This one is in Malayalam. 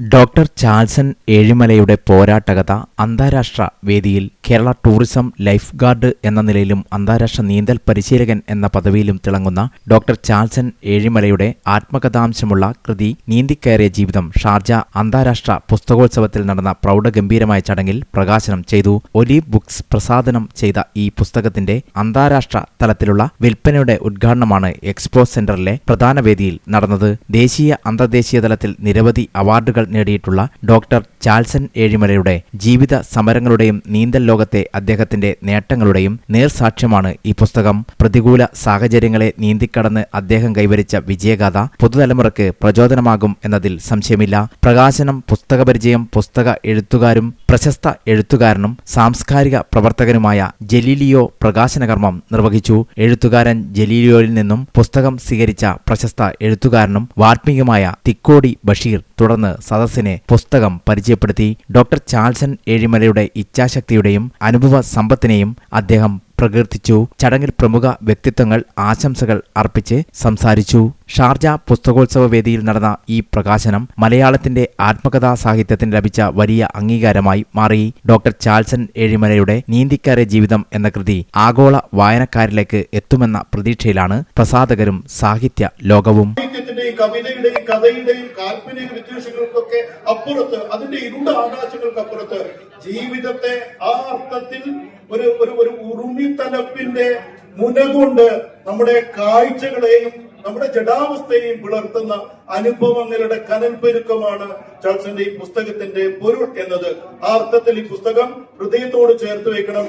ഡോക്ടർ ചാൾസൺ ഏഴിമലയുടെ പോരാട്ടകഥ അന്താരാഷ്ട്ര വേദിയിൽ കേരള ടൂറിസം ലൈഫ് ഗാർഡ് എന്ന നിലയിലും അന്താരാഷ്ട്ര നീന്തൽ പരിശീലകൻ എന്ന പദവിയിലും തിളങ്ങുന്ന ഡോക്ടർ ചാൾസൺ ഏഴിമലയുടെ ആത്മകഥാംശമുള്ള കൃതി നീന്തിക്കയറിയ ജീവിതം ഷാർജ അന്താരാഷ്ട്ര പുസ്തകോത്സവത്തിൽ നടന്ന പ്രൗഢഗംഭീരമായ ചടങ്ങിൽ പ്രകാശനം ചെയ്തു. ഒലീവ് ബുക്സ് പ്രസാദനം ചെയ്ത ഈ പുസ്തകത്തിന്റെ അന്താരാഷ്ട്ര തലത്തിലുള്ള വിൽപ്പനയുടെ ഉദ്ഘാടനമാണ് എക്സ്പോ സെന്ററിലെ പ്രധാന വേദിയിൽ നടന്നത്. ദേശീയ അന്തർദേശീയ തലത്തിൽ നിരവധി അവാർഡുകൾ നേടിയിട്ടുള്ള ഡോക്ടർ ചാൾസൺ ഏഴിമലയുടെ ജീവിത സമരങ്ങളുടെയും നീന്തൽ ലോകത്തെ അദ്ദേഹത്തിന്റെ നേട്ടങ്ങളുടെയും നേർസാക്ഷ്യമാണ് ഈ പുസ്തകം. പ്രതികൂല സാഹചര്യങ്ങളെ നീന്തിക്കടന്ന് അദ്ദേഹം കൈവരിച്ച വിജയഗാഥ പുതുതലമുറയ്ക്ക് പ്രചോദനമാകും എന്നതിൽ സംശയമില്ല. പ്രകാശനം പുസ്തകപരിചയം പുസ്തക എഴുത്തുകാരും പ്രശസ്ത എഴുത്തുകാരനും സാംസ്കാരിക പ്രവർത്തകനുമായ ജലീലിയോ പ്രകാശനകർമ്മം നിർവഹിച്ചു. എഴുത്തുകാരൻ ജലീലിയോയിൽ നിന്നും പുസ്തകം സ്വീകരിച്ച പ്രശസ്ത എഴുത്തുകാരനും വാത്മീകമായ തിക്കോടി ബഷീർ തുടർന്ന് സദസ്സിനെ പുസ്തകം പരിചയപ്പെടുത്തി ഡോക്ടർ ചാൾസൺ ഏഴിമലയുടെ ഇച്ഛാശക്തിയുടെയും അനുഭവ സമ്പത്തിനെയും അദ്ദേഹം പ്രകീർത്തിച്ചു. ചടങ്ങിൽ പ്രമുഖ വ്യക്തിത്വങ്ങൾ ആശംസകൾ അർപ്പിച്ച് സംസാരിച്ചു. ഷാർജ പുസ്തകോത്സവ വേദിയിൽ നടന്ന ഈ പ്രകാശനം മലയാളത്തിന്റെ ആത്മകഥാ സാഹിത്യത്തിന് ലഭിച്ച വലിയ അംഗീകാരമായി മാറി. ഡോക്ടർ ചാൾസൺ ഏഴിമലയുടെ നീന്തിക്കാരെ ജീവിതം എന്ന കൃതി ആഗോള വായനക്കാരിലേക്ക് എത്തുമെന്ന പ്രതീക്ഷയിലാണ് പ്രസാധകരും സാഹിത്യ ലോകവും. കവിതയുടെയും കഥയുടെയും കാൽപ്പനിക വിദ്വേഷങ്ങൾക്കൊക്കെ അപ്പുറത്ത് അതിന്റെ ഇരുണ്ട ആകാശങ്ങൾക്ക് അപ്പുറത്ത് ജീവിതത്തെ ആ അർത്ഥത്തിൽ ഒരു ഒരു ഒരു ഉറുമിത്തലപ്പിന്റെ മുന കൊണ്ട് നമ്മുടെ കാഴ്ചകളെയും നമ്മുടെ ജഡാവസ്ഥയെയും പിളർത്തുന്ന അനുഭവങ്ങളുടെ കനൽപ്പെരുക്കമാണ് ചാൾസന്റെ ഈ പുസ്തകത്തിന്റെ പൊരുൾ എന്നത്. ആ അർത്ഥത്തിൽ ഈ പുസ്തകം ഹൃദയത്തോട് ചേർത്ത് വെക്കണം